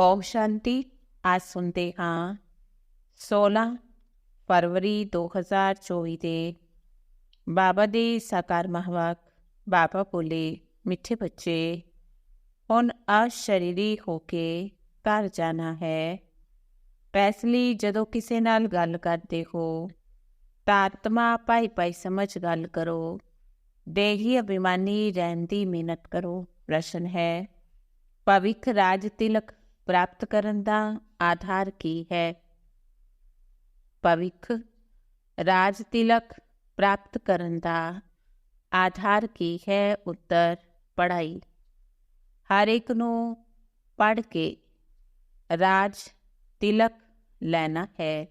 ਓਮ ਸ਼ਾਂਤੀ, ਅੱਜ ਸੁਣਦੇ ਹਾਂ 16 ਫਰਵਰੀ 2024 ਦੇ ਬਾਬਾ ਦੇ ਸਾਕਾਰ ਮਹਵਾਕ, ਬਾਬਾ ਬੋਲੇ ਮਿੱਠੇ ਬੱਚੇ, ਹੁਣ ਅਸ਼ਰੀਰੀ ਹੋ ਕੇ ਘਰ ਜਾਣਾ ਹੈ। ਇਸ ਲਈ ਜਦੋਂ ਕਿਸੇ ਨਾਲ ਗੱਲ ਕਰਦੇ ਹੋ ਤਾਤਮਾ ਆਤਮਾ ਭਾਈ ਭਾਈ ਸਮਝ ਗੱਲ ਕਰੋ। ਦੇਹੀ ਅਭਿਮਾਨੀ ਰਹਿਣ ਦੀ ਮਿਹਨਤ ਕਰੋ, ਪ੍ਰਸ਼ਨ ਹੈ। ਭਵਿੱਖ ਰਾਜ ਤਿਲਕ ਪ੍ਰਾਪਤ ਕਰਨ ਦਾ ਆਧਾਰ ਕੀ ਹੈ ਭਵਿੱਖ ਰਾਜ ਤਿਲਕ ਪ੍ਰਾਪਤ ਕਰਨ ਦਾ ਆਧਾਰ ਕੀ ਹੈ ਉੱਤਰ ਪੜ੍ਹਾਈ ਹਰ ਇੱਕ ਨੂੰ ਪੜ੍ਹ ਕੇ ਰਾਜ ਤਿਲਕ ਲੈਣਾ ਹੈ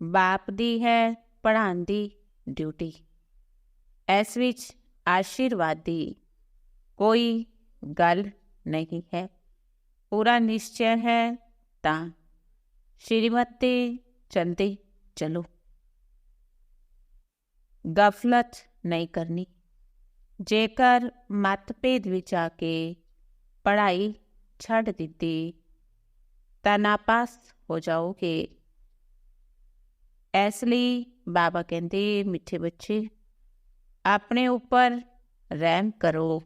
ਬਾਪ ਦੀ ਹੈ ਪੜ੍ਹਾਉਣ ਦੀ ਡਿਊਟੀ ਇਸ ਵਿੱਚ ਆਸ਼ੀਰਵਾਦੀ ਕੋਈ ਗੱਲ ਨਹੀਂ ਹੈ ਪੂਰਾ ਨਿਸ਼ਚੈ ਹੈ ਤਾਂ ਸ਼੍ਰੀਮਤ ਤੇ ਚਲਦੇ ਚਲੋ ਗਫਲਤ ਨਹੀਂ ਕਰਨੀ ਜੇਕਰ ਮਤਭੇਦ ਵਿੱਚ ਆ ਕੇ ਪੜ੍ਹਾਈ ਛੱਡ ਦਿੱਤੀ ਤਾਂ ਨਾਪਾਸ ਹੋ ਜਾਓਗੇ ਇਸ ਲਈ ਬਾਬਾ ਕਹਿੰਦੇ ਮਿੱਠੇ ਬੱਚੇ ਆਪਣੇ ਉੱਪਰ ਰਹਿਮ ਕਰੋ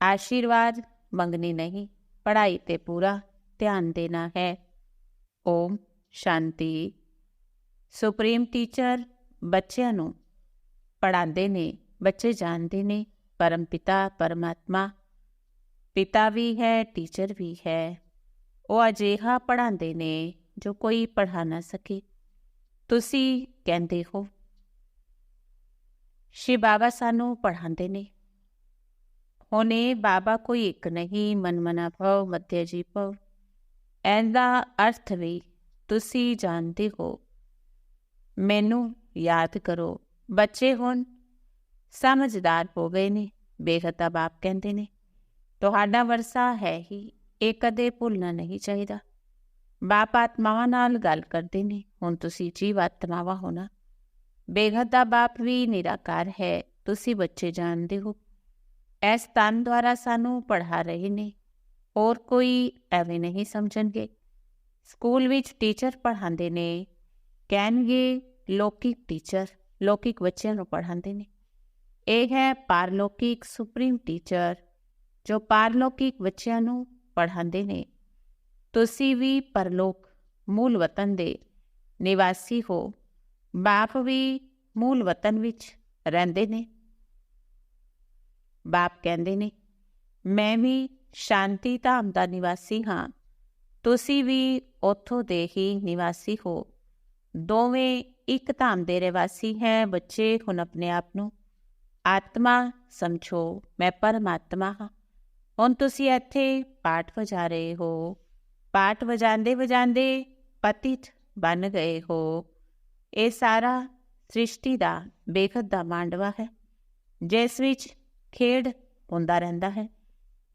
ਆਸ਼ੀਰਵਾਦ ਮੰਗਣੀ ਨਹੀਂ, ਪੜ੍ਹਾਈ ਤੇ ਪੂਰਾ ਧਿਆਨ ਦੇਣਾ ਹੈ। ਓਮ ਸ਼ਾਂਤੀ। ਸੁਪਰੀਮ ਟੀਚਰ ਬੱਚਿਆਂ ਨੂੰ ਪੜਾਉਂਦੇ ਨੇ, ਬੱਚੇ ਜਾਣਦੇ ਨੇ, ਪਰਮ ਪਿਤਾ, ਪਰਮਾਤਮਾ। ਪਿਤਾ ਵੀ ਹੈ, ਟੀਚਰ ਵੀ ਹੈ। ਉਹ ਅਜਿਹਾ ਪੜਾਉਂਦੇ ਨੇ ਜੋ ਕੋਈ ਪੜ੍ਹਾ ਨਾ ਸਕੇ। ਤੁਸੀਂ ਕਹਿੰਦੇ ਹੋ ਸ਼੍ਰੀ ਬਾਬਾ ਸਾਨੂੰ ਪੜ੍ਹਾਉਂਦੇ ਨੇ। ਹੋਨੇ ਬਾਬਾ ਕੋਈ ਇੱਕ ਨਹੀਂ ਮਨਮਨਾ ਮਨਾ ਭਵ ਮਧਿ ਜੀ ਭਵ ਐਂਦਾ ਅਰਥ ਵੀ ਤੁਸੀਂ ਜਾਣਦੇ ਹੋ ਮੈਨੂੰ ਯਾਦ ਕਰੋ ਬੱਚੇ ਹੁਣ ਸਮਝਦਾਰ ਹੋ ਗਏ ਨੇ ਬੇਖਤਾ ਬਾਪ ਕਹਿੰਦੇ ਨੇ ਤੁਹਾਡਾ ਵਰਸਾ ਹੈ ਹੀ ਇਹ ਕਦੇ ਭੁੱਲਣਾ ਨਹੀਂ ਚਾਹੀਦਾ ਬਾਪ ਆਤਮਾਵਾਂ ਨਾਲ ਗੱਲ ਕਰਦੇ ਨੇ ਹੁਣ ਤੁਸੀਂ ਜੀਵ ਆਤਮਾਵਾ ਹੋਣਾ ਬੇਖਤਾ ਬਾਪ ਵੀ ਨਿਰਾਕਾਰ ਹੈ ਤੁਸੀਂ ਬੱਚੇ ਜਾਣਦੇ ਹੋ ਇਸ ਤਨ ਦੁਆਰਾ ਸਾਨੂੰ ਪੜ੍ਹਾ ਰਹੇ ਨੇ। ਹੋਰ ਕੋਈ ਐਵੇਂ ਨਹੀਂ ਸਮਝਣਗੇ। ਸਕੂਲ ਵਿੱਚ ਟੀਚਰ ਪੜ੍ਹਾਉਂਦੇ ਨੇ, ਕਹਿਣਗੇ ਲੌਕਿਕ ਟੀਚਰ, ਲੌਕਿਕ ਬੱਚਿਆਂ ਨੂੰ ਪੜ੍ਹਾਉਂਦੇ ਨੇ। ਇਹ ਹੈ ਪਾਰਲੌਕਿਕ ਸੁਪਰੀਮ ਟੀਚਰ, ਜੋ ਪਾਰਲੌਕਿਕ ਬੱਚਿਆਂ ਨੂੰ ਪੜ੍ਹਾਉਂਦੇ ਨੇ। ਤੁਸੀਂ ਵੀ ਪਰਲੋਕ ਮੂਲ ਵਤਨ ਦੇ ਨਿਵਾਸੀ ਹੋ, ਬਾਪ ਵੀ ਮੂਲ ਵਤਨ ਵਿੱਚ ਰਹਿੰਦੇ ਨੇ। ਬਾਪ ਕਹਿੰਦੇ ਨੇ, ਮੈਂ ਵੀ ਸ਼ਾਂਤੀ ਧਾਮ ਦਾ ਨਿਵਾਸੀ ਹਾਂ। ਤੁਸੀਂ ਵੀ ਉੱਥੋਂ ਦੇ ਹੀ ਨਿਵਾਸੀ ਹੋ। ਦੋਵੇਂ ਇੱਕ ਧਾਮ ਦੇ ਰਹਿਵਾਸੀ ਹੈ ਬੱਚੇ ਹੁਣ ਆਪਣੇ ਆਪ ਨੂੰ। ਆਤਮਾ ਸਮਝੋ, ਮੈਂ ਪਰਮਾਤਮਾ ਹਾਂ। ਹੁਣ ਤੁਸੀਂ ਇੱਥੇ ਪਾਠ ਵਜਾ ਰਹੇ ਹੋ। ਪਾਠ ਵਜਾਉਂਦੇ ਵਜਾਉਂਦੇ ਪਤਿਤ ਬਣ ਗਏ ਹੋ। ਇਹ ਸਾਰਾ ਸ੍ਰਿਸ਼ਟੀ ਦਾ, ਬੇਖਤ ਦਾ ਮਾਂਡਵਾ ਹੈ। ਜਿਸ ਵਿੱਚ ਖੇਡ ਹੁੰਦਾ ਰਹਿੰਦਾ ਹੈ।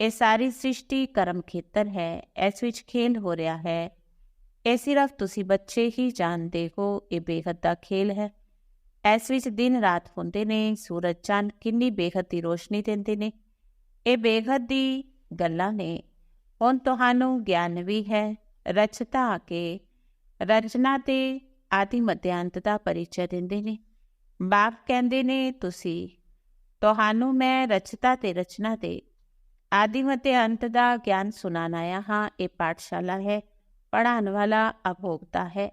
ਇਹ ਸਾਰੀ ਸ੍ਰਿਸ਼ਟੀ ਕਰਮ ਖੇਤਰ ਹੈ। ਇਸ ਵਿੱਚ ਖੇਲ ਹੋ ਰਿਹਾ ਹੈ। ਇਹ ਸਿਰਫ ਤੁਸੀਂ ਬੱਚੇ ਹੀ ਜਾਣਦੇ ਹੋ। ਇਹ ਬੇਹੱਦ ਦਾ ਖੇਲ ਹੈ। ਇਸ ਵਿੱਚ ਦਿਨ ਰਾਤ ਹੁੰਦੇ ਨੇ। ਸੂਰਜ ਚੰਨ ਕਿੰਨੀ ਬੇਹੱਦ ਦੀ ਰੋਸ਼ਨੀ ਦਿੰਦੇ ਨੇ। ਇਹ ਬੇਹੱਦ ਦੀ ਗੱਲਾਂ ਨੇ। ਹੁਣ ਤੁਹਾਨੂੰ ਗਿਆਨ ਵੀ ਹੈ। ਰਚਤਾ ਆ ਕੇ ਰਚਨਾ ਤੇ ਆਦਿ ਮਧਿਆਂਤ ਦਾ ਪਰਿਚੈ ਦਿੰਦੇ ਨੇ। ਬਾਪ ਕਹਿੰਦੇ ਨੇ, ਤੁਸੀਂ ਤੁਹਾਨੂੰ ਮੈਂ ਰਚਤਾ ਤੇ ਰਚਨਾ ਤੇ ਆਦਿ ਮਤੇ ਅੰਤ ਦਾ ਗਿਆਨ ਸੁਣਾਣ ਆਇਆ ਹਾਂ ਇਹ ਪਾਠਸ਼ਾਲਾ ਹੈ ਪੜਾਉਣ ਵਾਲਾ ਅਭੋਗਤਾ ਹੈ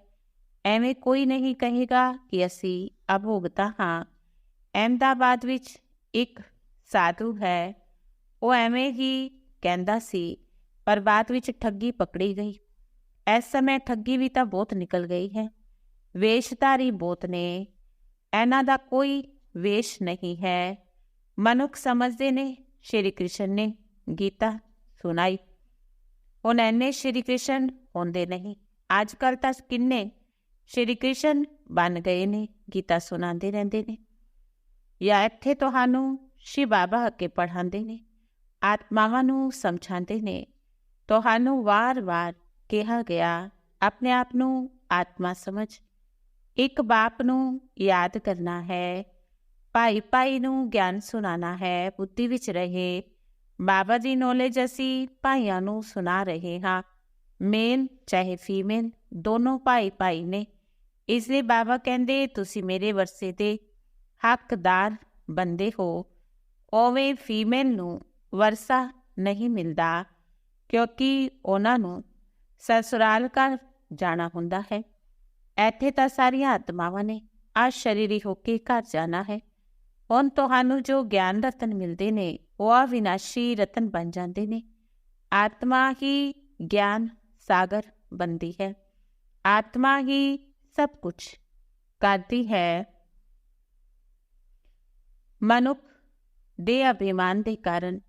ਐਵੇਂ ਕੋਈ ਨਹੀਂ ਕਹੇਗਾ ਕਿ ਅਸੀਂ ਅਭੋਗਤਾ ਹਾਂ ਅਹਿਮਦਾਬਾਦ ਵਿੱਚ ਇੱਕ ਸਾਧੂ ਹੈ ਉਹ ਐਵੇਂ ਹੀ ਕਹਿੰਦਾ ਸੀ ਪਰ ਬਾਅਦ ਵਿੱਚ ਠੱਗੀ ਪਕੜੀ ਗਈ ਇਸ ਸਮੇਂ ਠੱਗੀ ਵੀ ਤਾਂ ਬਹੁਤ ਨਿਕਲ ਗਈ ਹੈ ਵੇਸ਼ਧਾਰੀ ਬਹੁਤ ਨੇ ਇਹਨਾਂ ਦਾ ਕੋਈ ਵੇਸ਼ ਨਹੀਂ ਹੈ ਮਨੁੱਖ ਸਮਝਦੇ ਨੇ ਸ਼੍ਰੀ ਕ੍ਰਿਸ਼ਨ ਨੇ ਗੀਤਾ ਸੁਣਾਈ ਹੁਣ ਐਨੇ ਸ਼੍ਰੀ ਕ੍ਰਿਸ਼ਨ ਹੁੰਦੇ ਨਹੀਂ ਅੱਜ ਕੱਲ ਤਾਂ ਕਿੰਨੇ ਸ਼੍ਰੀ ਕ੍ਰਿਸ਼ਨ ਬਣ ਗਏ ਨੇ ਗੀਤਾ ਸੁਣਾਉਂਦੇ ਰਹਿੰਦੇ ਨੇ ਜਾਂ ਇੱਥੇ ਤੁਹਾਨੂੰ ਸ਼ਿਵ ਬਾਬਾ ਕੇ ਪੜ੍ਹਾਉਂਦੇ ਨੇ ਆਤਮਾਵਾਂ ਨੂੰ ਸਮਝਾਉਂਦੇ ਨੇ ਤੁਹਾਨੂੰ ਵਾਰ-ਵਾਰ ਕਿਹਾ ਗਿਆ ਆਪਣੇ ਆਪ ਨੂੰ ਆਤਮਾ ਸਮਝ ਇੱਕ ਬਾਪ ਨੂੰ ਯਾਦ ਕਰਨਾ ਹੈ ਭਾਈ ਭਾਈ ਨੂੰ ਗਿਆਨ ਸੁਣਾਣਾ ਹੈ, ਬੁੱਧੀ ਵਿੱਚ ਰਹੇ। ਬਾਬਾ ਦੀ ਨੌਲੇਜ ਅਸੀਂ ਭਾਈਆਂ ਨੂੰ ਸੁਣਾ ਰਹੇ ਹਾਂ। ਮੇਲ ਚਾਹੇ ਫੀਮੇਲ ਦੋਨੋਂ ਭਾਈ ਭਾਈ ਨੇ। ਇਸ ਲਈ ਬਾਬਾ ਕਹਿੰਦੇ, ਤੁਸੀਂ ਮੇਰੇ ਵਰਸੇ ਦੇ ਹੱਕਦਾਰ ਬੰਦੇ ਹੋ। ਓਵੇਂ ਫੀਮੇਲ ਨੂੰ ਵਰਸਾ ਨਹੀਂ ਮਿਲਦਾ, ਕਿਉਂਕਿ ਉਹਨਾਂ ਨੂੰ ਸਸੁਰਾਲ ਘਰ ਜਾਣਾ ਹੁੰਦਾ ਹੈ। ਇੱਥੇ ਤਾਂ ਸਾਰੀਆਂ ਆਤਮਾਵਾਂ ਨੇ। ਆ ਸ਼ਰੀਰੀ ਹੋ ਕੇ ਘਰ ਜਾਣਾ ਹੈ। ਹੁਣ ਤੁਹਾਨੂੰ ਜੋ ਗਿਆਨ ਰਤਨ ਮਿਲਦੇ ਨੇ, ਉਹ ਅਵਿਨਾਸ਼ੀ ਰਤਨ ਬਣ ਜਾਂਦੇ ਨੇ। ਆਤਮਾ ਹੀ ਗਿਆਨ ਸਾਗਰ ਬੰਦੀ ਹੈ। ਆਤਮਾ ਹੀ ਸਭ ਕੁਝ ਕਰਦੀ ਹੈ। ਮਨੁੱਖ ਦੇ ਅਭਿਮਾਨ ਦੇ ਕਾਰਨ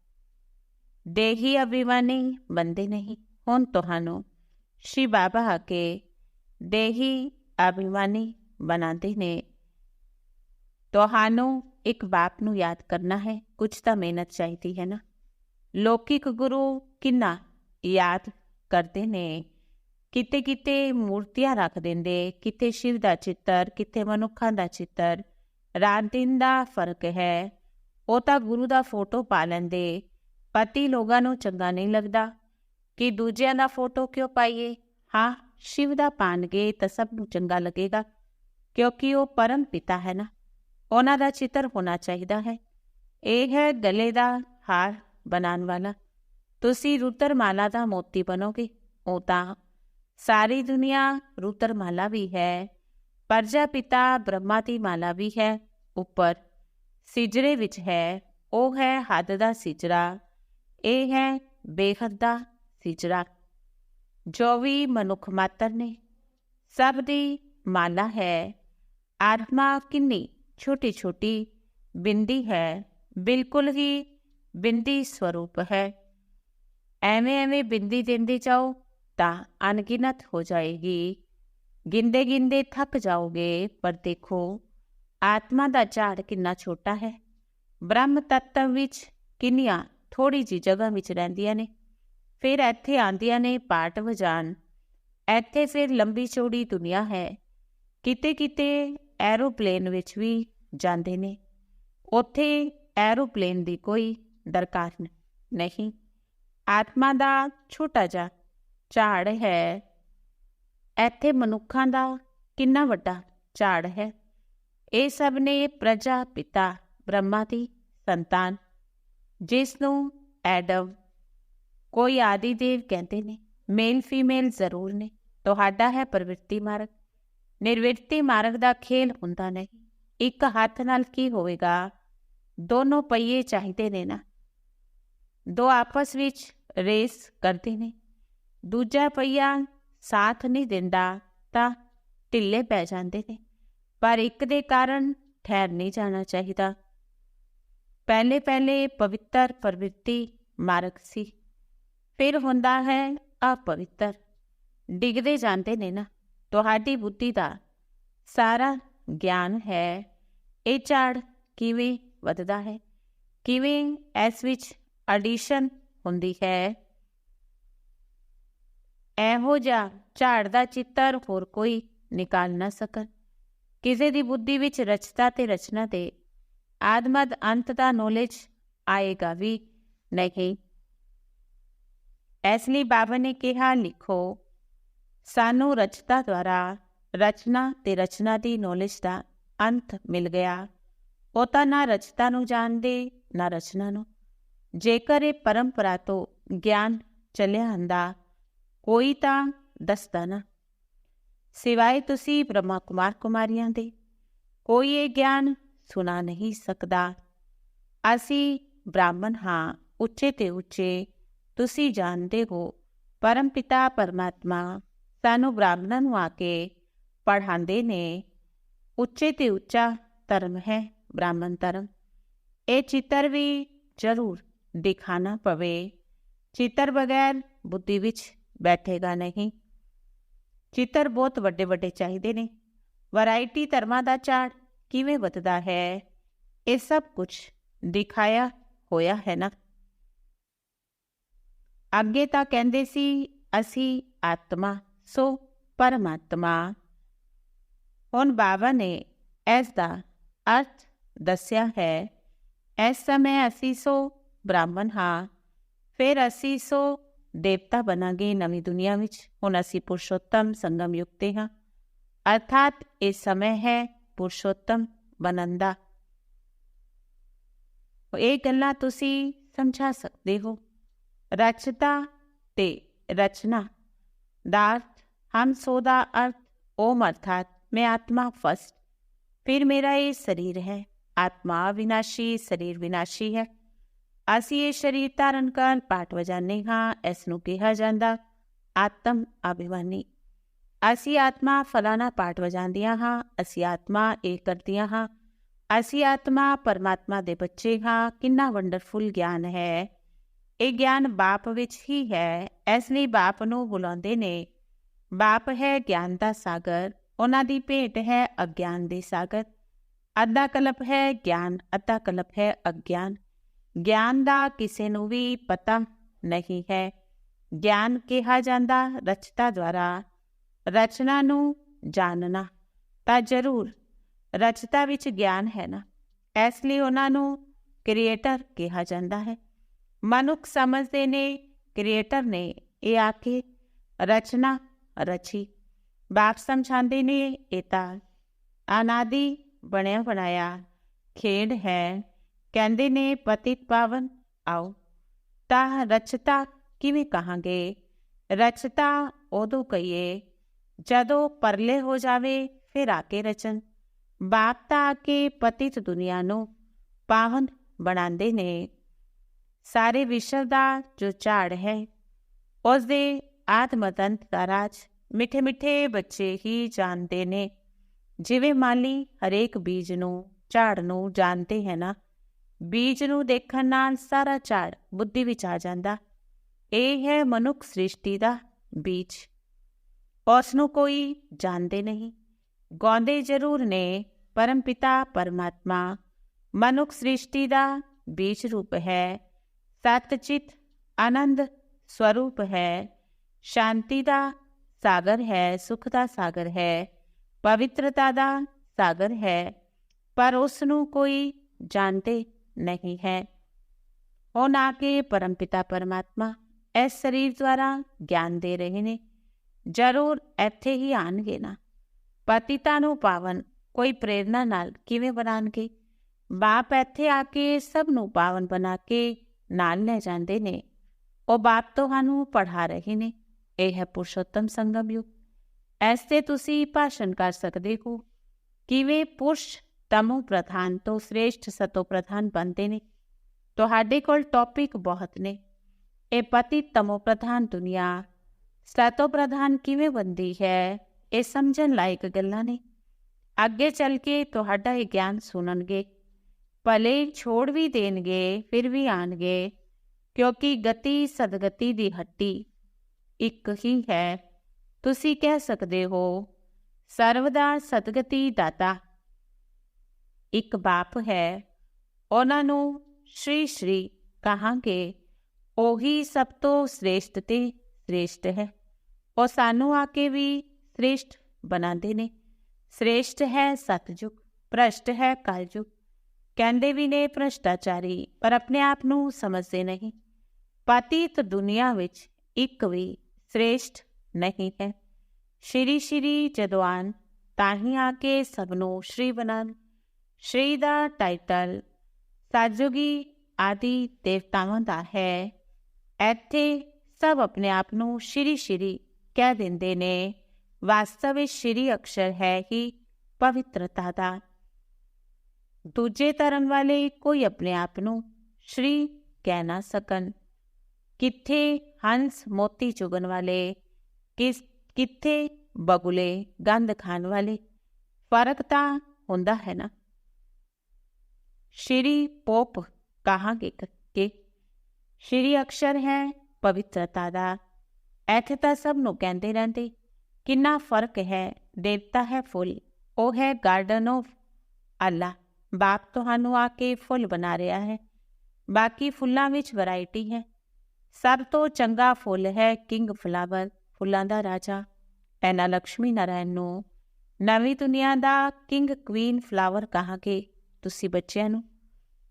ਦੇਹੀ ਅਭਿਮਾਨੀ ਬੰਦੇ ਨਹੀਂ। ਹੁਣ ਤੁਹਾਨੂੰ ਸ਼੍ਰੀ ਬਾਬਾ ਆ ਕੇ ਦੇਹੀ ਅਭਿਮਾਨੀ ਬਣਾਉਂਦੇ ਨੇ। ਤੁਹਾਨੂੰ ਇੱਕ ਬਾਪ ਨੂੰ ਯਾਦ ਕਰਨਾ ਹੈ ਕੁਝ ਤਾਂ ਮਿਹਨਤ ਚਾਹੀਦੀ ਹੈ ਨਾ। ਲੋਕਿਕ ਗੁਰੂ ਕਿੰਨਾ ਯਾਦ ਕਰਦੇ ਨੇ। ਕਿਤੇ ਕਿਤੇ ਮੂਰਤੀਆਂ ਰੱਖ ਦਿੰਦੇ, ਕਿਤੇ ਸ਼ਿਵ ਦਾ ਚਿੱਤਰ, ਕਿਤੇ ਮਨੁੱਖਾਂ ਦਾ ਚਿੱਤਰ। ਰਾਤ ਦਿਨ ਦਾ ਫ਼ਰਕ ਹੈ। ਉਹ ਤਾਂ ਗੁਰੂ ਦਾ ਫੋਟੋ ਪਾ ਲੈਂਦੇ। ਪਤੀ ਲੋਕਾਂ ਨੂੰ ਚੰਗਾ ਨਹੀਂ ਲੱਗਦਾ। ਕਿ ਦੂਜਿਆਂ ਦਾ ਫੋਟੋ ਕਿਉਂ ਪਾਈਏ? ਹਾਂ, ਸ਼ਿਵ ਦਾ ਪਾਣਗੇ ਤਾਂ ਸਭ ਨੂੰ ਚੰਗਾ ਲੱਗੇਗਾ। ਕਿਉਂਕਿ ਉਹ ਪਰਮ ਪਿਤਾ ਹੈ ਨਾ। ਉਹਨਾਂ ਦਾ ਚਿੱਤਰ ਹੋਣਾ ਚਾਹੀਦਾ ਹੈ। ਇਹ ਹੈ ਗਲੇ ਦਾ ਹਾਰ ਬਣਾਉਣ ਵਾਲਾ। ਤੁਸੀਂ ਰੁੱਤਰ ਮਾਲਾ ਦਾ ਮੋਤੀ ਬਣੋਗੇ, ਉਹ ਤਾਂ ਸਾਰੀ ਦੁਨੀਆ ਰੁੱਤਰ ਮਾਲਾ ਵੀ ਹੈ ਪ੍ਰਜਾਪਿਤਾ ਬ੍ਰਹਮਾ ਦੀ ਮਾਲਾ ਵੀ ਹੈ, ਉੱਪਰ ਸਿਜਰੇ ਵਿੱਚ ਹੈ, ਉਹ ਹੈ ਹੱਦ ਦਾ ਸਿਜਰਾ, ਇਹ ਹੈ ਬੇਹੱਦ ਦਾ ਸਿਜਰਾ। ਜੋ ਵੀ ਮਨੁੱਖ ਮਾਤਰ ਨੇ, ਸਭ ਦੀ ਮਾਲਾ ਹੈ, ਆਤਮਾ ਕਿੰਨੀ ਛੋਟੀ ਛੋਟੀ ਬਿੰਦੀ ਹੈ, ਬਿਲਕੁਲ ਹੀ ਬਿੰਦੀ ਸਵਰੂਪ ਹੈ। ਐਵੇਂ ਐਵੇਂ ਬਿੰਦੀ ਦਿੰਦੀ ਜਾਓ ਤਾਂ ਅਨਗਿਨਤ ਹੋ ਜਾਏਗੀ। ਗਿੰਦੇ ਗਿੰਦੇ ਥੱਕ ਜਾਓਗੇ, ਪਰ ਦੇਖੋ ਆਤਮਾ ਦਾ ਝਾੜ ਕਿੰਨਾ ਛੋਟਾ ਹੈ। ਬ੍ਰਹਮ ਤੱਤਵ ਵਿੱਚ ਕਿੰਨੀਆਂ ਥੋੜੀ ਜੀ ਜਗ੍ਹਾ ਵਿੱਚ ਰਹਿੰਦੀਆਂ ਨੇ। ਫਿਰ ਇੱਥੇ ਆਂਦੀਆਂ ਨੇ ਪਾਠ ਵਜਾਨ। ਇੱਥੇ ਫਿਰ ਲੰਬੀ ਚੌੜੀ ਦੁਨੀਆ ਹੈ। ਕਿਤੇ ਕਿਤੇ ਐਰੋਪਲੇਨ ਵਿੱਚ ਵੀ ਜਾਂਦੇ ਨੇ। ਉੱਥੇ ਐਰੋਪਲੇਨ ਦੀ ਕੋਈ ਦਰਕਾਰ ਨਹੀਂ। ਆਤਮਾ ਦਾ ਛੋਟਾ ਜਿਹਾ ਝਾੜ ਹੈ। ਇੱਥੇ ਮਨੁੱਖਾਂ ਦਾ ਕਿੰਨਾ ਵੱਡਾ ਝਾੜ ਹੈ। ਇਹ ਸਭ ਨੇ ਪ੍ਰਜਾ ਪਿਤਾ ਬ੍ਰਹਮਾ ਦੀ ਸੰਤਾਨ, ਜਿਸ ਨੂੰ ਐਡਮ ਕੋਈ ਆਦਿ ਦੇਵ ਕਹਿੰਦੇ ਨੇ। ਮੇਲ ਫੀਮੇਲ ਜ਼ਰੂਰ ਨੇ। ਤੁਹਾਡਾ ਹੈ ਪ੍ਰਵਿਰਤੀ ਮਾਰਗ। ਨਿਰਵਿਰਤੀ ਮਾਰਗ ਦਾ ਖੇਲ ਹੁੰਦਾ ਨਹੀਂ। ਇੱਕ ਹੱਥ ਨਾਲ ਕੀ ਹੋਵੇਗਾ? ਦੋਨੋਂ ਪਹੀਏ ਚਾਹੀਦੇ ਨੇ ਨਾ। ਦੋ ਆਪਸ ਵਿੱਚ ਰੇਸ ਕਰਦੇ ਨੇ। ਦੂਜਾ ਪਹੀਆ ਸਾਥ ਨਹੀਂ ਦਿੰਦਾ ਤਾਂ ਢਿੱਲੇ ਪੈ ਜਾਂਦੇ ਨੇ। ਪਰ ਇੱਕ ਦੇ ਕਾਰਨ ਠਹਿਰ ਨਹੀਂ ਜਾਣਾ ਚਾਹੀਦਾ। ਪਹਿਲੇ ਪਹਿਲੇ ਪਵਿੱਤਰ ਪ੍ਰਵਿਰਤੀ ਮਾਰਗ ਸੀ। ਫਿਰ ਹੁੰਦਾ ਹੈ ਅਪਵਿੱਤਰ। ਡਿੱਗਦੇ ਜਾਂਦੇ ਨੇ ਨਾ। ਤੁਹਾਡੀ ਬੁੱਧੀ ਦਾ ਸਾਰਾ ਗਿਆਨ ਹੈ। ਇਹ ਝਾੜ ਕਿਵੇਂ ਵੱਧਦਾ ਹੈ? ਕਿਵੇਂ ਇਸ ਵਿੱਚ ਐਡੀਸ਼ਨ ਹੁੰਦੀ ਹੈ? ਇਹੋ ਜਿਹਾ ਝਾੜ ਦਾ ਚਿੱਤਰ ਹੋਰ ਕੋਈ ਨਿਕਾਲ ਨਾ ਸਕਣ। ਕਿਸੇ ਦੀ ਬੁੱਧੀ ਵਿੱਚ ਰਚਤਾ ਤੇ ਰਚਨਾ ਤੇ ਆਦਮਦ ਅੰਤ ਦਾ ਨੋਲੇਜ ਆਏਗਾ ਵੀ ਨਹੀਂ। ਇਸ ਲਈ ਬਾਬਾ ਨੇ ਕਿਹਾ, ਲਿਖੋ, ਸਾਨੂੰ ਰਚਤਾ ਦੁਆਰਾ ਰਚਨਾ ਤੇ ਰਚਨਾ ਦੀ ਨੌਲੇਜ ਦਾ ਅੰਤ ਮਿਲ ਗਿਆ। ਉਹ ਤਾਂ ਨਾ ਰਚਤਾ ਨੂੰ ਜਾਣਦੇ, ਨਾ ਰਚਨਾ ਨੂੰ। ਜੇਕਰ ਇਹ ਪਰੰਪਰਾ ਤੋਂ ਗਿਆਨ ਚੱਲਿਆ ਹੁੰਦਾ, ਕੋਈ ਤਾਂ ਦੱਸਦਾ ਨਾ। ਸਿਵਾਏ ਤੁਸੀਂ ਬ੍ਰਹਮਾ ਕੁਮਾਰ ਕੁਮਾਰੀਆਂ ਦੇ, ਕੋਈ ਇਹ ਗਿਆਨ ਸੁਣਾ ਨਹੀਂ ਸਕਦਾ। ਅਸੀਂ ਬ੍ਰਾਹਮਣ ਹਾਂ, ਉੱਚੇ ਤੇ ਉੱਚੇ, ਤੁਸੀਂ ਜਾਣਦੇ ਹੋ, ਪਰਮ ਪਿਤਾ ਪਰਮਾਤਮਾ ਸਾਨੂੰ ਬ੍ਰਾਹਮਣਾਂ ਨੂੰ ਆ ਕੇ ਪੜ੍ਹਾਉਂਦੇ ਨੇ, ਉੱਚੇ ਤੇ ਉੱਚਾ ਧਰਮ ਹੈ ਬ੍ਰਾਹਮਣ ਧਰਮ। ਇਹ ਚਿੱਤਰ ਵੀ ਜ਼ਰੂਰ ਦਿਖਾਣਾ ਪਵੇ। ਚਿੱਤਰ ਬਗੈਰ ਬੁੱਧੀ ਵਿੱਚ ਬੈਠੇਗਾ ਨਹੀਂ। ਚਿੱਤਰ ਬਹੁਤ ਵੱਡੇ ਵੱਡੇ ਚਾਹੀਦੇ ਨੇ। ਵੈਰਾਈਟੀ ਧਰਮਾਂ ਦਾ ਚਾੜ ਕਿਵੇਂ ਵੱਧਦਾ ਹੈ, ਇਹ ਸਭ ਕੁਝ ਦਿਖਾਇਆ ਹੋਇਆ ਹੈ ਨਾ। ਅੱਗੇ ਤਾਂ ਕਹਿੰਦੇ ਸੀ, ਅਸੀਂ ਆਤਮਾ ਸੋ ਪਰਮਾਤਮਾ। ਹੁਣ ਬਾਬਾ ਨੇ ਇਸ ਦਾ ਅਰਥ ਦੱਸਿਆ ਹੈ ਇਸ ਸਮੇਂ ਅਸੀਂ ਸੋ ਬ੍ਰਾਹਮਣ ਹਾਂ ਫਿਰ ਅਸੀਂ ਸੋ ਦੇਵਤਾ ਬਣਾਂਗੇ ਨਵੀਂ ਦੁਨੀਆ ਵਿੱਚ ਹੁਣ ਅਸੀਂ ਪੁਰਸ਼ੋਤਮ ਸੰਗਮ ਯੁਕਤੇ ਹਾਂ ਅਰਥਾਤ ਇਹ ਸਮੇਂ ਹੈ ਪੁਰਸ਼ੋਤਮ ਬਣਨ ਦਾ ਇਹ ਗੱਲਾਂ ਤੁਸੀਂ ਸਮਝਾ ਸਕਦੇ ਹੋ ਰਚਤਾ ਤੇ ਰਚਨਾ ਦਾ ਹਮ ਸੋਦਾ ਅਰਥ ਓਮ ਅਰਥਾਤ ਮੈਂ ਆਤਮਾ ਫਸਟ ਫਿਰ ਮੇਰਾ ਇਹ ਸਰੀਰ ਹੈ ਆਤਮਾ ਵਿਨਾਸ਼ੀ ਸਰੀਰ ਵਿਨਾਸ਼ੀ ਹੈ ਅਸੀਂ ਇਹ ਸਰੀਰ ਧਾਰਨ ਕਰ ਪਾਠ ਵਜਾਨੇ ਹਾਂ ਇਸ ਨੂੰ ਕਿਹਾ ਜਾਂਦਾ ਆਤਮ ਅਭਿਮਾਨੀ ਅਸੀਂ ਆਤਮਾ ਫਲਾਣਾ ਪਾਠ ਵਜਾਉਂਦੀਆਂ ਹਾਂ ਅਸੀਂ ਆਤਮਾ ਇਹ ਕਰਦੀਆਂ ਹਾਂ ਅਸੀਂ ਆਤਮਾ ਪਰਮਾਤਮਾ ਦੇ ਬੱਚੇ ਹਾਂ ਕਿੰਨਾ ਵੰਡਰਫੁਲ ਗਿਆਨ ਹੈ ਇਹ ਗਿਆਨ ਬਾਪ ਵਿੱਚ ਹੀ ਹੈ ਇਸ ਲਈ ਬਾਪ ਨੂੰ ਬੁਲਾਉਂਦੇ ਨੇ ਬਾਪ ਹੈ ਗਿਆਨ ਦਾ ਸਾਗਰ ਉਹਨਾਂ ਦੀ ਭੇਟ ਹੈ ਅਗਿਆਨ ਦੇ ਸਾਗਰ, ਅੱਧਾ ਕਲਪ ਹੈ ਗਿਆਨ, ਅੱਧਾ ਕਲਪ ਹੈ ਅਗਿਆਨ। ਗਿਆਨ ਦਾ ਕਿਸੇ ਨੂੰ ਵੀ ਪਤਾ ਨਹੀਂ ਹੈ। ਗਿਆਨ ਕਿਹਾ ਜਾਂਦਾ ਰਚਤਾ ਦੁਆਰਾ, ਰਚਨਾ ਨੂੰ ਜਾਣਨਾ ਤਾਂ ਜ਼ਰੂਰ, ਰਚਤਾ ਵਿੱਚ ਗਿਆਨ ਹੈ ਨਾ। ਇਸ ਲਈ ਉਹਨਾਂ ਨੂੰ ਕ੍ਰੀਏਟਰ ਕਿਹਾ ਜਾਂਦਾ ਹੈ। ਮਨੁੱਖ ਸਮਝਦੇ ਨੇ ਕ੍ਰੀਏਟਰ ਨੇ, ਇਹ ਆਕੇ ਰਚਨਾ ਰਚੀ। ਬਾਪ ਸਮਝਾਉਂਦੇ ਨੇ, ਇਹ ਤਾਂ ਅਨਾਦੀ ਬਣਿਆ ਬਣਾਇਆ, ਖੇਡ ਹੈ। ਕਹਿੰਦੇ ਨੇ, ਪਤਿਤ ਪਾਵਨ, ਆਓ। ਤਾਂ ਰਚਤਾ ਕਿਵੇਂ ਕਹਾਂਗੇ? ਰਚਤਾ ਉਦੋਂ ਕਹੀਏ, ਜਦੋਂ ਪਰਲੇ ਹੋ ਜਾਵੇ, ਫਿਰ ਆ ਕੇ ਰਚਨ। ਬਾਪ ਤਾਂ ਆ ਕੇ ਪਤਿਤ ਦੁਨੀਆ ਨੂੰ ਪਾਵਨ ਬਣਾਉਂਦੇ ਨੇ। ਸਾਰੇ ਵਿਸ਼ਵ ਦਾ ਜੋ ਝਾੜ ਹੈ ਉਸ ਦੇ ਆਤਮਤੰਤ ਦਾ ਰਾਜ ਮਿੱਠੇ ਮਿੱਠੇ ਬੱਚੇ ਹੀ ਜਾਣਦੇ ਨੇ। ਜਿਵੇਂ ਮਾਲੀ ਹਰੇਕ ਬੀਜ ਨੂੰ, ਝਾੜ ਨੂੰ ਜਾਣਦੇ ਹੈ ਨਾ? ਬੀਜ ਨੂੰ ਦੇਖਣ ਨਾਲ ਸਾਰਾ ਝਾੜ ਬੁੱਧੀ ਵਿੱਚ ਆ ਜਾਂਦਾ। ਇਹ ਹੈ ਮਨੁੱਖ ਸ੍ਰਿਸ਼ਟੀ ਦਾ ਬੀਜ। ਉਸ ਨੂੰ ਕੋਈ ਜਾਣਦੇ ਨਹੀਂ। ਗਾਉਂਦੇ ਜ਼ਰੂਰ ਨੇ, ਪਰਮ ਪਿਤਾ ਪਰਮਾਤਮਾ, ਮਨੁੱਖ ਸ੍ਰਿਸ਼ਟੀ ਦਾ ਬੀਜ ਰੂਪ ਹੈ। ਸਤਚਿਤ ਆਨੰਦ ਸਵਰੂਪ ਹੈ। ਸ਼ਾਂਤੀ ਦਾ ਸਾਗਰ ਹੈ, ਸੁਖ ਦਾ ਸਾਗਰ ਹੈ, ਪਵਿੱਤਰਤਾ ਦਾ ਸਾਗਰ ਹੈ, ਪਰ ਉਸ ਨੂੰ ਕੋਈ ਜਾਣਦੇ ਨਹੀਂ ਹੈ। ਉਹ ਨਾ ਕੇ ਪਰਮਪਿਤਾ ਪਰਮਾਤਮਾ ਇਸ ਸਰੀਰ ਦੁਆਰਾ ਗਿਆਨ ਦੇ ਰਹੇ ਨੇ, ਜ਼ਰੂਰ ਇੱਥੇ ਹੀ ਆਣਗੇ ਨਾ। ਪਤਿਤਾ ਨੂੰ ਪਾਵਨ ਕੋਈ ਪ੍ਰੇਰਣਾ ਨਾਲ ਕਿਵੇਂ ਬਣਾਣਗੇ ਬਾਪ ਇੱਥੇ ਆ ਕੇ ਸਭ ਨੂੰ ਪਾਵਨ ਬਣਾ ਕੇ ਨਾਲ ਲੈ ਜਾਂਦੇ ਨੇ। ਉਹ ਬਾਪ ਤੁਹਾਨੂੰ ਪੜ੍ਹਾ ਰਹੇ ਨੇ। ਇਹ ਹੈ ਪੁਰਸ਼ੋਤਮ ਸੰਗਮ ਯੁਗ। ਐਸੇ ਤੁਸੀਂ ਭਾਸ਼ਣ ਕਰ ਸਕਦੇ ਹੋ ਕਿਵੇਂ ਪੁਰਸ਼ ਤਮੋ ਪ੍ਰਧਾਨ ਤੋਂ ਸ੍ਰੇਸ਼ਟ ਸਤੋ ਪ੍ਰਧਾਨ ਬਣਦੇ ਨੇ। ਤੁਹਾਡੇ ਕੋਲ ਟੌਪਿਕ ਬਹੁਤ ਨੇ। ਇਹ ਪਤੀ ਤਮੋ ਪ੍ਰਧਾਨ ਦੁਨੀਆ, ਸਤੋ ਪ੍ਰਧਾਨ ਕਿਵੇਂ ਬੰਦੀ ਹੈ, ਇਹ ਸਮਝਣ ਲਾਇਕ ਗੱਲਾਂ ਨੇ। ਅੱਗੇ ਚੱਲ ਕੇ ਤੁਹਾਡਾ ਇਹ ਗਿਆਨ ਸੁਣਨਗੇ। ਭਲੇ ਛੋੜ ਵੀ ਦੇਣਗੇ, ਫਿਰ ਵੀ ਆਣਗੇ, ਕਿਉਂਕਿ ਗਤੀ ਸਦਗਤੀ ਦੀ ਹੱਟੀ ਇੱਕ ਹੀ ਹੈ। ਤੁਸੀਂ ਕਹਿ ਸਕਦੇ ਹੋ ਸਰਵਦਾ ਸਦਗਤੀ ਦਾਤਾ। ਇੱਕ ਬਾਪ ਹੈ। ਉਹਨਾਂ ਨੂੰ ਸ਼੍ਰੀ ਸ਼੍ਰੀ ਕਹਾਂਗੇ। ਉਹੀ ਸਭ ਤੋਂ ਸ੍ਰੇਸ਼ਟ ਤੇ ਸ੍ਰੇਸ਼ਟ ਹੈ। ਉਹ ਸਾਨੂੰ ਆ ਕੇ ਵੀ ਸ੍ਰੇਸ਼ਟ ਬਣਾਉਂਦੇ ਨੇ। ਸ੍ਰੇਸ਼ਟ ਹੈ ਸਤਜੁਗ ਭ੍ਰਸ਼ਟ ਹੈ ਕਲਯੁਗ। ਕਹਿੰਦੇ ਵੀ ਨੇ ਭ੍ਰਸ਼ਟਾਚਾਰੀ, ਪਰ ਆਪਣੇ ਆਪ ਨੂੰ ਸਮਝਦੇ ਨਹੀਂ। ਪਤੀਤ ਦੁਨੀਆ ਵਿੱਚ ਇੱਕ ਵੀ ਸ੍ਰੇਸ਼ਟ ਨਹੀਂ ਹੈ। ਸ਼੍ਰੀ ਸ਼੍ਰੀ ਜਦਵਾਨ ਤਾਂ ਹੀ ਆ ਕੇ ਸਭ ਨੂੰ ਸ਼੍ਰੀ ਬਣਨ। ਸ਼੍ਰੀ ਦਾ ਟਾਈਟਲ ਸਾਜੋਗੀ ਆਦਿ ਦੇਵਤਾਵਾਂ ਦਾ ਹੈ। ਇੱਥੇ ਸਭ ਆਪਣੇ ਆਪ ਨੂੰ ਸ਼੍ਰੀ ਸ਼੍ਰੀ ਕਹਿ ਦਿੰਦੇ ਨੇ। ਵਾਸਤਵ ਵਿੱਚ ਸ਼੍ਰੀ ਅਕਸ਼ਰ ਹੈ ਹੀ ਪਵਿੱਤਰਤਾ ਦਾ। ਦੂਜੇ ਧਰਮ ਵਾਲੇ ਕੋਈ ਆਪਣੇ ਆਪ ਨੂੰ ਸ਼੍ਰੀ ਕਹਿ ਨਾ ਸਕਣ। ਕਿੱਥੇ ਹੰਸ ਮੋਤੀ ਚੁਗਣ ਵਾਲੇ, ਕਿਸ, ਕਿੱਥੇ ਬਗੁਲੇ ਗੰਦ ਖਾਣ ਵਾਲੇ? ਫ਼ਰਕ ਤਾਂ ਹੁੰਦਾ ਹੈ ਨਾ। ਸ਼੍ਰੀ ਪੋਪ ਕਹਾਂਗੇ ਕਿ ਸ਼੍ਰੀ ਅਕਸ਼ਰ ਹੈ ਪਵਿੱਤਰਤਾ ਦਾ। ਇੱਥੇ ਤਾਂ ਸਭ ਨੂੰ ਕਹਿੰਦੇ ਰਹਿੰਦੇ। ਕਿੰਨਾ ਫ਼ਰਕ ਹੈ, ਦੇਵਤਾ ਹੈ ਫੁੱਲ, ਉਹ ਹੈ ਗਾਰਡਨ ਆਫ ਅੱਲਾ ਬਾਪ ਤੁਹਾਨੂੰ ਆ ਕੇ ਫੁੱਲ ਬਣਾ ਰਿਹਾ ਹੈ। ਬਾਕੀ ਫੁੱਲਾਂ ਵਿੱਚ ਵੈਰਾਈਟੀ ਹੈ। ਸਭ ਤੋਂ ਚੰਗਾ ਫੁੱਲ ਹੈ ਕਿੰਗ ਫਲਾਵਰ, ਫੁੱਲਾਂ ਦਾ ਰਾਜਾ। ਐਨਾ ਲక్ష్ਮੀ ਨਾਰਾਇਣ ਨੂੰ ਨਵੀਂ ਦੁਨੀਆ ਦਾ ਕਿੰਗ ਕੁਈਨ ਫਲਾਵਰ ਕਹਾਂਗੇ ਤੁਸੀਂ ਬੱਚਿਆਂ ਨੂੰ।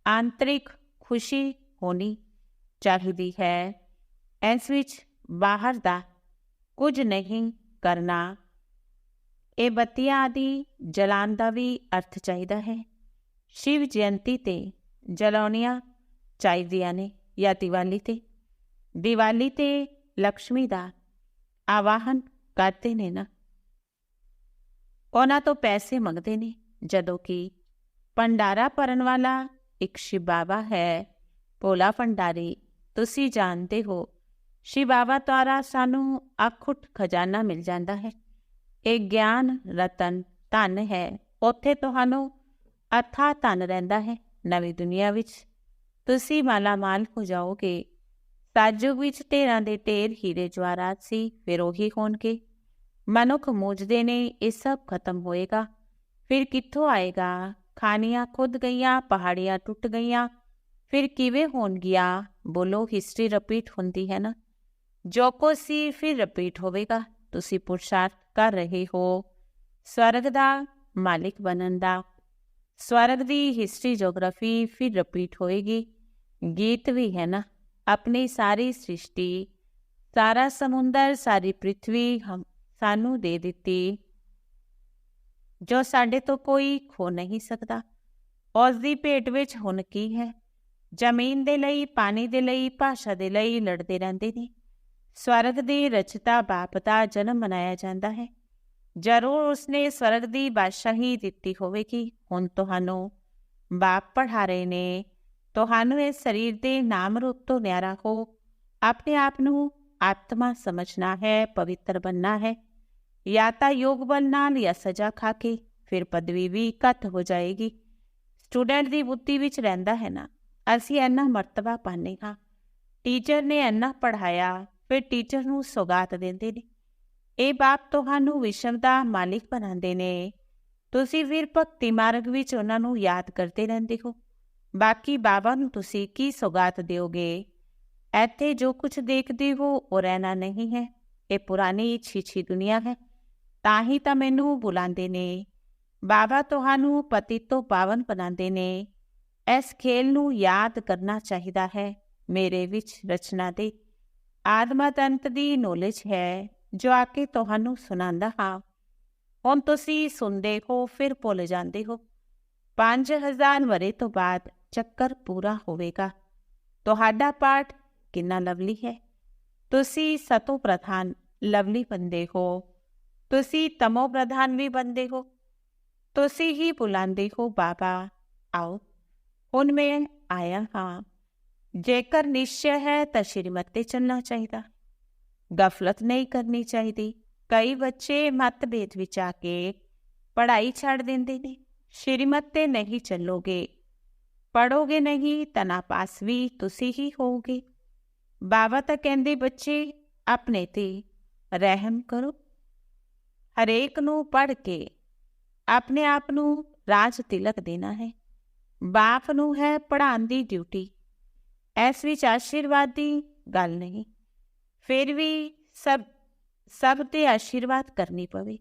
ਆਂਤਰਿਕ ਖੁਸ਼ੀ ਹੋਣੀ ਚਾਹੀਦੀ ਹੈ। ਇਸ ਵਿੱਚ ਬਾਹਰ ਦਾ ਕੁਝ ਨਹੀਂ ਕਰਨਾ। ਇਹ ਬੱਤੀਆਂ ਆਦਿ ਜਲਾਉਣ ਦਾ ਵੀ ਅਰਥ ਚਾਹੀਦਾ ਹੈ। ਸ਼ਿਵ ਜਯੰਤੀ ਤੇ ਜਲਾਉਣੀਆਂ ਚਾਹੀਦੀਆਂ ਨੇ ਜਾਂ ਦੀਵਾਲੀ ਤੇ। ਦੀਵਾਲੀ ਤੇ ਲక్ష్ਮੀ ਦਾ ਆਵਾਹਨ ਕਰਦੇ ਨੇ ਨਾ। ਉਹਨਾਂ ਤੋਂ ਪੈਸੇ ਮੰਗਦੇ ਨੇ, ਜਦੋਂ ਕਿ ਭੰਡਾਰਾ ਭਰਨ ਵਾਲਾ ਇੱਕ ਸ਼ਿਵ ਬਾਬਾ ਹੈ। ਭੋਲਾ ਭੰਡਾਰੀ, ਤੁਸੀਂ ਜਾਣਦੇ ਹੋ ਸ਼ਿਵ ਬਾਬਾ ਦੁਆਰਾ ਸਾਨੂੰ ਅਖੁੱਟ ਖਜ਼ਾਨਾ ਮਿਲ ਜਾਂਦਾ ਹੈ। ਇਹ ਗਿਆਨ, ਰਤਨ, ਧਨ ਹੈ। ਉੱਥੇ ਤੁਹਾਨੂੰ ਅਥਾ ਧਨ ਰਹਿੰਦਾ ਹੈ ਨਵੀਂ ਦੁਨੀਆ ਵਿੱਚ। ਤੁਸੀਂ ਮਾਲਾ ਮਾਲ ਹੋ ਜਾਓਗੇ। ਸਾਜੁਗ ਵਿੱਚ ਢੇਰਾਂ ਦੇ ਢੇਰ ਹੀਰੇ ਜਵਾਰਾਤ ਸੀ, ਫਿਰ ਉਹੀ ਹੋਣਗੇ। ਮਨੁੱਖ ਮੋਜਦੇ ਨੇ, ਇਹ ਸਭ ਖਤਮ ਹੋਏਗਾ। ਫਿਰ ਕਿੱਥੋਂ ਆਏਗਾ? ਖਾਨੀਆਂ ਖੁੱਦ ਗਈਆਂ, ਪਹਾੜੀਆਂ ਟੁੱਟ ਗਈਆਂ। ਫਿਰ ਕਿਵੇਂ ਹੋਣਗੀਆਂ? ਬੋਲੋ ਹਿਸਟਰੀ ਰਿਪੀਟ ਹੁੰਦੀ ਹੈ ਨਾ। ਜੋ ਕੋ ਸੀ, ਫਿਰ ਰਿਪੀਟ ਹੋਵੇਗਾ। ਤੁਸੀਂ ਪੁਰਸ਼ਾਰਥ ਕਰ ਰਹੇ ਹੋ। ਸਵਰਗ ਦਾ ਮਾਲਿਕ ਬਣਨ ਦਾ। ਸਵਰਗ ਦੀ ਹਿਸਟਰੀ ਜੀਓਗ੍ਰਾਫੀ ਫਿਰ ਰਿਪੀਟ ਹੋਏਗੀ। ਗੀਤ ਵੀ ਹੈ ਨਾ। ਆਪਣੀ ਸਾਰੀ ਸ੍ਰਿਸ਼ਟੀ, ਸਾਰਾ ਸਮੁੰਦਰ, ਸਾਰੀ ਪ੍ਰithvi ਹਮ, ਸਾਨੂੰ ਦੇ ਦਿੱਤੀ, ਜੋ ਸਾਡੇ ਤੋਂ ਕੋਈ ਖੋ ਨਹੀਂ ਸਕਦਾ। ਉਸ ਦੀ ਭੇਟ ਵਿੱਚ ਹੁਣ ਕੀ ਹੈ? ਜ਼ਮੀਨ ਦੇ ਲਈ, ਪਾਣੀ ਦੇ ਲਈ, ਭਾਸ਼ਾ ਦੇ ਲਈ ਲੜਦੇ ਰਹਿੰਦੇ ਨੇ। ਸਵਰਗ ਦੀ ਰਚਤਾ ਬਾਪ ਦਾ ਜਨਮ ਮਨਾਇਆ ਜਾਂਦਾ ਹੈ। ਜ਼ਰੂਰ ਉਸਨੇ ਸਵਰਗ ਦੀ ਬਾਦਸ਼ਾਹੀ ਦਿੱਤੀ ਹੋਵੇਗੀ, ਹੁਣ ਤੁਹਾਨੂੰ ਬਾਪ ਪੜ੍ਹਾ ਰਹੇ ਨੇ। ਤੁਹਾਨੂੰ ਇਸ ਸਰੀਰ ਦੇ ਨਾਮ ਰੂਪ ਤੋਂ ਨਿਆਰਾ ਹੋ। ਆਪਣੇ ਆਪ ਨੂੰ ਆਤਮਾ ਸਮਝਣਾ ਹੈ, ਪਵਿੱਤਰ ਬੰਨਾ ਹੈ। ਜਾਂ ਤਾਂ ਯੋਗ ਬਲ ਨਾਲ ਜਾਂ ਸਜ਼ਾ ਖਾ ਕੇ ਫਿਰ ਪਦਵੀ ਵੀ ਘੱਟ ਹੋ ਜਾਏਗੀ। ਸਟੂਡੈਂਟ ਦੀ ਬੁੱਧੀ ਵਿੱਚ ਰਹਿੰਦਾ ਹੈ ਨਾ। ਅਸੀਂ ਇੰਨਾ ਮਰਤਬਾ ਪਾਣੇ ਹਾਂ। ਟੀਚਰ ਨੇ ਇੰਨਾ ਪੜਾਇਆ ਫਿਰ ਟੀਚਰ ਨੂੰ ਸੌਗਾਤ ਦਿੰਦੇ ਨੇ। ਇਹ ਬਾਪ ਤੁਹਾਨੂੰ ਵਿਸ਼ਵ ਦਾ ਮਾਲਿਕ ਬਣਾਉਂਦੇ ਨੇ। ਤੁਸੀਂ ਫਿਰ ਭਗਤੀ ਮਾਰਗ ਵਿੱਚ ਉਹਨਾਂ ਨੂੰ ਯਾਦ ਕਰਦੇ ਰਹਿੰਦੇ ਹੋ। ਬਾਕੀ ਬਾਬਾ ਨੂੰ ਤੁਸੀਂ ਕੀ ਸੌਗਾਤ ਦਿਓਗੇ? ਇੱਥੇ ਜੋ ਕੁਝ ਦੇਖਦੇ ਹੋ, ਉਹ ਰਹਿਣਾ ਨਹੀਂ ਹੈ। ਇਹ ਪੁਰਾਣੀ ਛੀਛੀ ਦੁਨੀਆ ਹੈ। ਤਾਂ ਹੀ ਤਾਂ ਮੈਨੂੰ ਬੁਲਾਉਂਦੇ ਨੇ। ਬਾਬਾ ਤੁਹਾਨੂੰ ਪਤੀ ਤੋਂ ਪਾਵਨ ਬਣਾਉਂਦੇ ਨੇ। ਇਸ ਖੇਲ ਨੂੰ ਯਾਦ ਕਰਨਾ ਚਾਹੀਦਾ ਹੈ, ਮੇਰੇ ਵਿੱਚ ਰਚਨਾ ਦੇ। ਆਦਮਤ ਅੰਤ ਦੀ ਨੋਲੇਜ ਹੈ, ਜੋ ਆ ਕੇ ਤੁਹਾਨੂੰ ਸੁਣਾਉਂਦਾ ਹਾਂ। ਹੁਣ ਤੁਸੀਂ ਸੁਣਦੇ ਹੋ, ਫਿਰ ਭੁੱਲ ਜਾਂਦੇ ਹੋ। 5000 ਵਰੇ ਤੋਂ ਬਾਅਦ ਚੱਕਰ ਪੂਰਾ ਹੋਵੇਗਾ ਤੁਹਾਡਾ ਪਾਠ ਕਿੰਨਾ ਲਵਲੀ ਹੈ ਤੁਸੀਂ ਸਤੋ ਪ੍ਰਧਾਨ ਲਵਲੀ ਬੰਦੇ ਹੋ ਤੁਸੀਂ ਤਮੋ ਪ੍ਰਧਾਨ ਵੀ ਬੰਦੇ ਹੋ ਤੁਸੀਂ ਹੀ ਬੁਲਾਉਂਦੇ ਹੋ ਬਾਬਾ ਆਓ ਹੁਣ ਮੈਂ ਆਇਆ ਹਾਂ ਜੇਕਰ ਨਿਸ਼ਚੈ ਹੈ ਤਾਂ ਸ਼੍ਰੀਮਤ ਤੇ ਚੱਲਣਾ ਚਾਹੀਦਾ ਗਫਲਤ ਨਹੀਂ ਕਰਨੀ ਚਾਹੀਦੀ ਕਈ ਬੱਚੇ ਮਤਭੇਦ ਵਿੱਚ ਆ ਕੇ ਪੜ੍ਹਾਈ ਛੱਡ ਦਿੰਦੇ ਨੇ ਸ਼੍ਰੀਮਤ ਤੇ ਨਹੀਂ ਚੱਲੋਗੇ ਪੜੋਗੇ ਨਹੀਂ ਤਾਂ ਨਾਪਾਸ ਵੀ ਤੁਸੀਂ ਹੀ ਹੋਵੋਗੇ। ਬਾਬਾ ਤਾਂ ਕਹਿੰਦੇ ਬੱਚੇ, ਆਪਣੇ ਤੇ ਰਹਿਮ ਕਰੋ। ਹਰੇਕ ਨੂੰ ਪੜ ਕੇ ਆਪਣੇ ਆਪ ਨੂੰ ਰਾਜ ਤਿਲਕ ਦੇਣਾ ਹੈ। ਬਾਪ ਨੂੰ ਹੈ ਪੜਾਉਣ ਦੀ ਡਿਊਟੀ। ਐਸ ਵਿੱਚ ਆਸ਼ੀਰਵਾਦ ਦੀ ਗੱਲ ਨਹੀਂ। ਫਿਰ ਵੀ ਸਭ ਸਭ ਤੇ ਆਸ਼ੀਰਵਾਦ ਕਰਨੀ ਪਵੇ।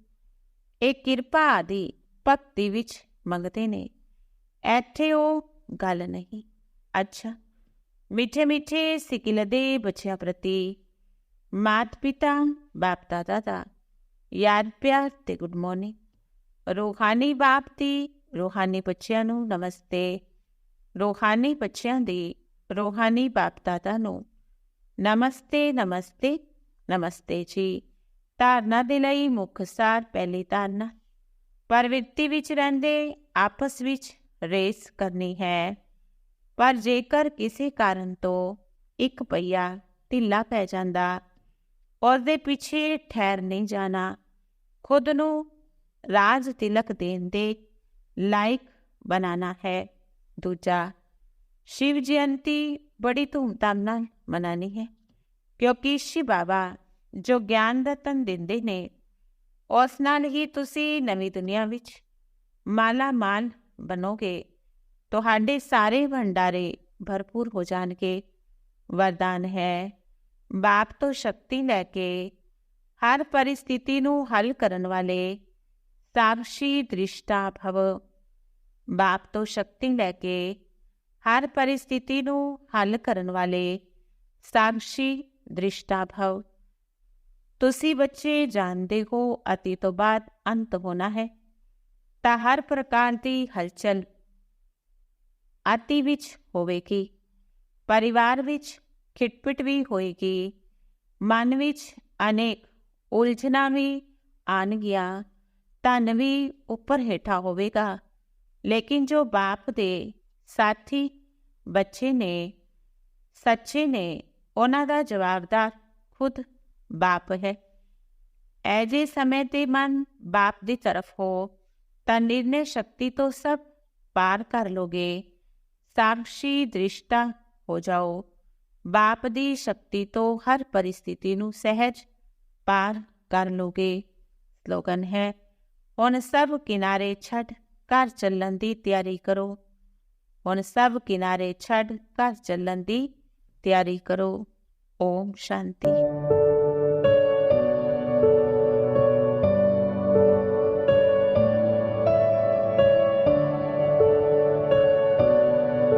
ਇਹ ਕਿਰਪਾ ਆਦਿ ਭਗਤੀ ਵਿੱਚ ਮੰਗਦੇ ਨੇ। ਇੱਥੇ ਉਹ ਗੱਲ ਨਹੀਂ। ਅੱਛਾ। ਮਿੱਠੇ ਮਿੱਠੇ ਸਿਕਿਲ ਦੇ ਬੱਚਿਆਂ ਪ੍ਰਤੀ ਮਾਤ ਪਿਤਾ, ਬਾਪ ਦਾਦਾ ਦਾ ਯਾਦ ਪਿਆਰ ਤੇ ਗੁੱਡ ਮਾਰਨਿੰਗ। ਰੋਹਾਨੀ ਬਾਪ ਦੀ ਰੋਹਾਨੀ ਬੱਚਿਆਂ ਨੂੰ ਨਮਸਤੇ। ਰੋਹਾਨੀ ਬੱਚਿਆਂ ਦੀ ਰੋਹਾਨੀ ਬਾਪ ਦਾਦਾ ਨੂੰ ਨਮਸਤੇ ਨਮਸਤੇ ਨਮਸਤੇ ਜੀ। ਧਾਰਨਾ ਦੇ ਲਈ ਮੁੱਖ ਸਾਰ ਪਹਿਲੀ ਧਾਰਨਾ। ਪਰਵਿਰਤੀ ਵਿੱਚ ਰਹਿੰਦੇ, ਆਪਸ ਵਿੱਚ ਰੇਸ ਕਰਨੀ ਹੈ। ਪਰ ਜੇਕਰ ਕਿਸੇ ਕਾਰਨ ਤੋਂ ਇੱਕ ਪਈਆ ਢਿੱਲਾ ਪੈ ਜਾਂਦਾ ਉਸ ਦੇ ਪਿੱਛੇ ਠਹਿਰ ਨਹੀਂ ਜਾਣਾ, ਖੁਦ ਨੂੰ ਰਾਜ ਤਿਲਕ ਦੇਣ ਦੇ ਲਾਇਕ ਬਣਾਣਾ ਹੈ। ਦੂਜਾ, ਸ਼ਿਵ ਜਯੰਤੀ ਬੜੀ ਧੂਮਧਾਮ ਨਾਲ ਮਨਾਣੀ ਹੈ, ਕਿਉਂਕਿ ਸ਼ਿਵ ਬਾਬਾ ਜੋ ਗਿਆਨ ਦਾ ਤਨ ਦਿੰਦੇ ਨੇ, ਉਸ ਨਾਲ ਹੀ ਤੁਸੀਂ ਨਵੀਂ ਦੁਨੀਆ ਵਿੱਚ ਮਾਲਾ ਮਾਲ ਬਣੋਗੇ ਤੁਹਾਡੇ ਸਾਰੇ ਭੰਡਾਰੇ ਭਰਪੂਰ ਹੋ ਜਾਣਗੇ ਵਰਦਾਨ ਹੈ ਬਾਪ ਤੋਂ ਸ਼ਕਤੀ ਲੈ ਕੇ ਹਰ ਪਰਿਸਥਿਤੀ ਨੂੰ ਹੱਲ ਕਰਨ ਵਾਲੇ ਸਾਖਸ਼ੀ ਦ੍ਰਿਸ਼ਟਾ ਭਵ ਬਾਪ ਤੋਂ ਸ਼ਕਤੀ ਲੈ ਕੇ ਹਰ ਪਰਿਸਥਿਤੀ ਨੂੰ ਹੱਲ ਕਰਨ ਵਾਲੇ ਸਾਖਸ਼ੀ ਦ੍ਰਿਸ਼ਟਾ ਭਵ ਤੁਸੀਂ ਬੱਚੇ ਜਾਣਦੇ ਹੋ ਅਤੀ ਤੋਂ ਬਾਅਦ ਅੰਤ ਹੋਣਾ ਹੈ ਤਾਂ ਹਰ ਪ੍ਰਕਾਰ ਦੀ ਹਲਚਲ ਆਤੀ ਵਿੱਚ ਹੋਵੇਗੀ। ਪਰਿਵਾਰ ਵਿੱਚ ਖਿਟਪਿਟ ਵੀ ਹੋਏਗੀ। ਮਨ ਵਿੱਚ ਅਨੇਕ ਉਲਝਣਾਂ ਵੀ ਆਣਗੀਆਂ ਧਨ ਵੀ ਉੱਪਰ ਹੇਠਾਂ ਹੋਵੇਗਾ। ਲੇਕਿਨ ਜੋ ਬਾਪ ਦੇ ਸਾਥੀ, ਬੱਚੇ ਨੇ, ਸੱਚੇ ਨੇ, ਉਹਨਾਂ ਦਾ ਜਵਾਬਦਾਰ ਖੁਦ ਬਾਪ ਹੈ। ਐਜੇ ਸਮੇਂ ਤੇ ਮਨ ਬਾਪ ਦੀ ਤਰਫ ਹੋ ਤਾਂ ਨਿਰਣੇ ਸ਼ਕਤੀ ਤੋਂ ਸਭ ਪਾਰ ਕਰ ਲੋਗੇ ਸਾਖਸ਼ੀ ਦ੍ਰਿਸ਼ਟਾ ਹੋ ਜਾਓ ਬਾਪ ਦੀ ਸ਼ਕਤੀ ਤੋਂ ਹਰ ਪਰਿਸਥਿਤੀ ਨੂੰ ਸਹਿਜ ਪਾਰ ਕਰ ਲੋਗੇ ਸਲੋਗਨ ਹੈ ਹੁਣ ਸਭ ਕਿਨਾਰੇ ਛੱਡ ਘਰ ਚੱਲਣ ਦੀ ਤਿਆਰੀ ਕਰੋ ਹੁਣ ਸਭ ਕਿਨਾਰੇ ਛੱਡ ਘਰ ਚੱਲਣ ਦੀ ਤਿਆਰੀ ਕਰੋ ਓਮ ਸ਼ਾਂਤੀ